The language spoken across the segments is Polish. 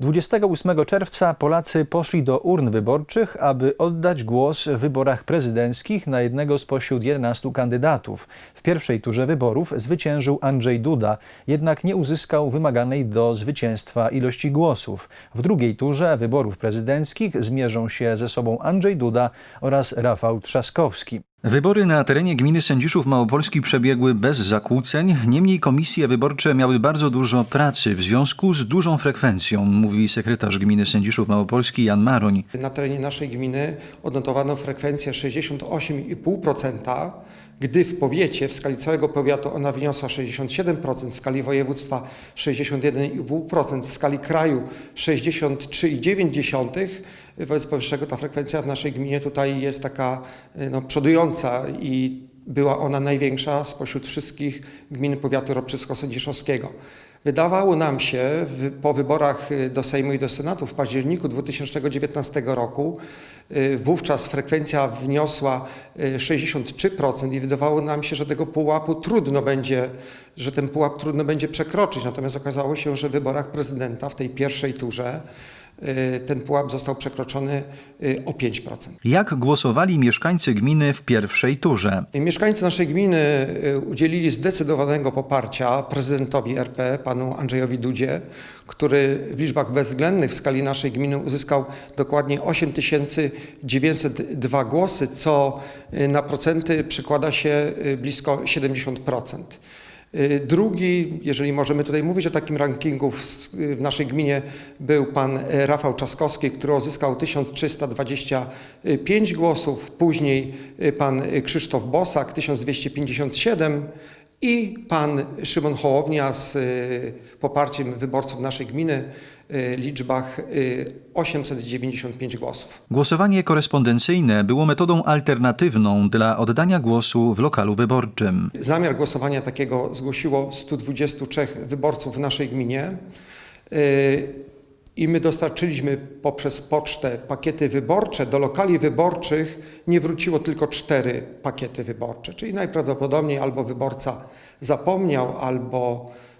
28 czerwca Polacy poszli do urn wyborczych, aby oddać głos w wyborach prezydenckich na jednego spośród 11 kandydatów. W pierwszej turze wyborów zwyciężył Andrzej Duda, jednak nie uzyskał wymaganej do zwycięstwa ilości głosów. W drugiej turze wyborów prezydenckich zmierzą się ze sobą Andrzej Duda oraz Rafał Trzaskowski. Wybory na terenie gminy Sędziszów Małopolski przebiegły bez zakłóceń, niemniej komisje wyborcze miały bardzo dużo pracy w związku z dużą frekwencją, mówi sekretarz gminy Sędziszów Małopolski Jan Maroń. Na terenie naszej gminy odnotowano frekwencję 68,5%, gdy w powiecie, w skali całego powiatu ona wyniosła 67%, w skali województwa 61,5%, w skali kraju 63,9%. Wobec powyższego ta frekwencja w naszej gminie tutaj jest taka no, przodująca i była ona największa spośród wszystkich gmin powiatu ropczycko-sędziszowskiego. Wydawało nam się po wyborach do Sejmu i do Senatu w październiku 2019 roku, y, wówczas frekwencja wyniosła y, 63% i wydawało nam się, że tego pułapu trudno będzie, że ten pułap trudno będzie przekroczyć. Natomiast okazało się, że w wyborach prezydenta w tej pierwszej turze y, ten pułap został przekroczony y, o 5%. Jak głosowali mieszkańcy gminy w pierwszej turze? Mieszkańcy naszej gminy y, udzielili zdecydowanego poparcia prezydentowi RP, panu Andrzejowi Dudzie, który w liczbach bezwzględnych w skali naszej gminy uzyskał dokładnie 8902 głosy, co y, na procenty przekłada się y, blisko 70%. Y, Drugi, jeżeli możemy tutaj mówić o takim rankingu w, w naszej gminie, był pan e, Rafał Trzaskowski, który uzyskał 1325 głosów, później y, pan Krzysztof Bosak 1257 i pan Szymon Hołownia z poparciem wyborców naszej gminy liczbach y, 895 głosów. Głosowanie korespondencyjne było metodą alternatywną dla oddania głosu w lokalu wyborczym. Zamiar głosowania takiego zgłosiło 123 wyborców w naszej gminie y, i my dostarczyliśmy poprzez pocztę pakiety wyborcze. Do lokali wyborczych nie wróciło tylko cztery pakiety wyborcze, czyli najprawdopodobniej albo wyborca zapomniał, albo y,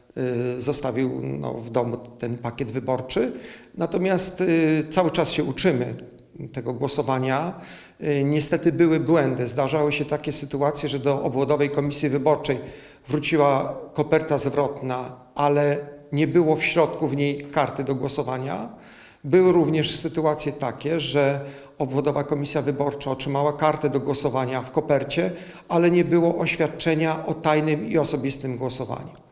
zostawił no, w domu ten pakiet wyborczy. Natomiast y, cały czas się uczymy tego głosowania. Y, Niestety były błędy. Zdarzały się takie sytuacje, że do obwodowej komisji wyborczej wróciła koperta zwrotna, ale nie było w środku w niej karty do głosowania. Były również sytuacje takie, że obwodowa komisja wyborcza otrzymała kartę do głosowania w kopercie, ale nie było oświadczenia o tajnym i osobistym głosowaniu.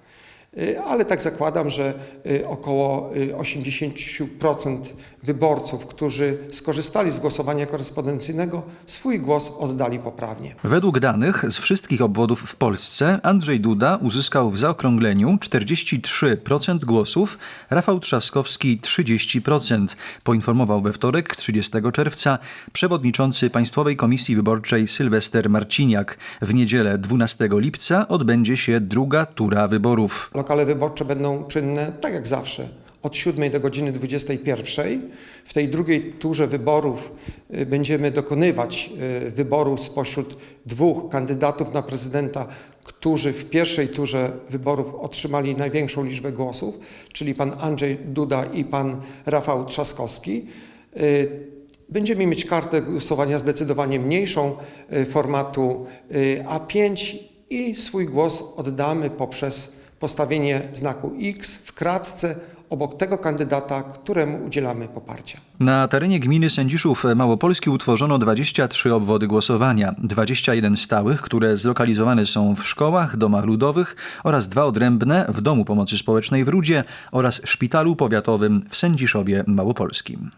Y, Ale tak zakładam, że y, około y, 80% wyborców, którzy skorzystali z głosowania korespondencyjnego, swój głos oddali poprawnie. Według danych z wszystkich obwodów w Polsce Andrzej Duda uzyskał w zaokrągleniu 43% głosów, Rafał Trzaskowski 30%, poinformował we wtorek 30 czerwca przewodniczący Państwowej Komisji Wyborczej Sylwester Marciniak. W niedzielę 12 lipca odbędzie się druga tura wyborów. Lokale wyborcze będą czynne tak jak zawsze od 7 do godziny 21. W tej drugiej turze wyborów y, będziemy dokonywać y, wyboru spośród dwóch kandydatów na prezydenta, którzy w pierwszej turze wyborów otrzymali największą liczbę głosów, czyli pan Andrzej Duda i pan Rafał Trzaskowski. Y, Będziemy mieć kartę głosowania zdecydowanie mniejszą formatu y, A5 i swój głos oddamy poprzez postawienie znaku X w kratce obok tego kandydata, któremu udzielamy poparcia. Na terenie gminy Sędziszów Małopolski utworzono 23 obwody głosowania, 21 stałych, które zlokalizowane są w szkołach, domach ludowych oraz dwa odrębne w Domu Pomocy Społecznej w Rudzie oraz Szpitalu Powiatowym w Sędziszowie Małopolskim.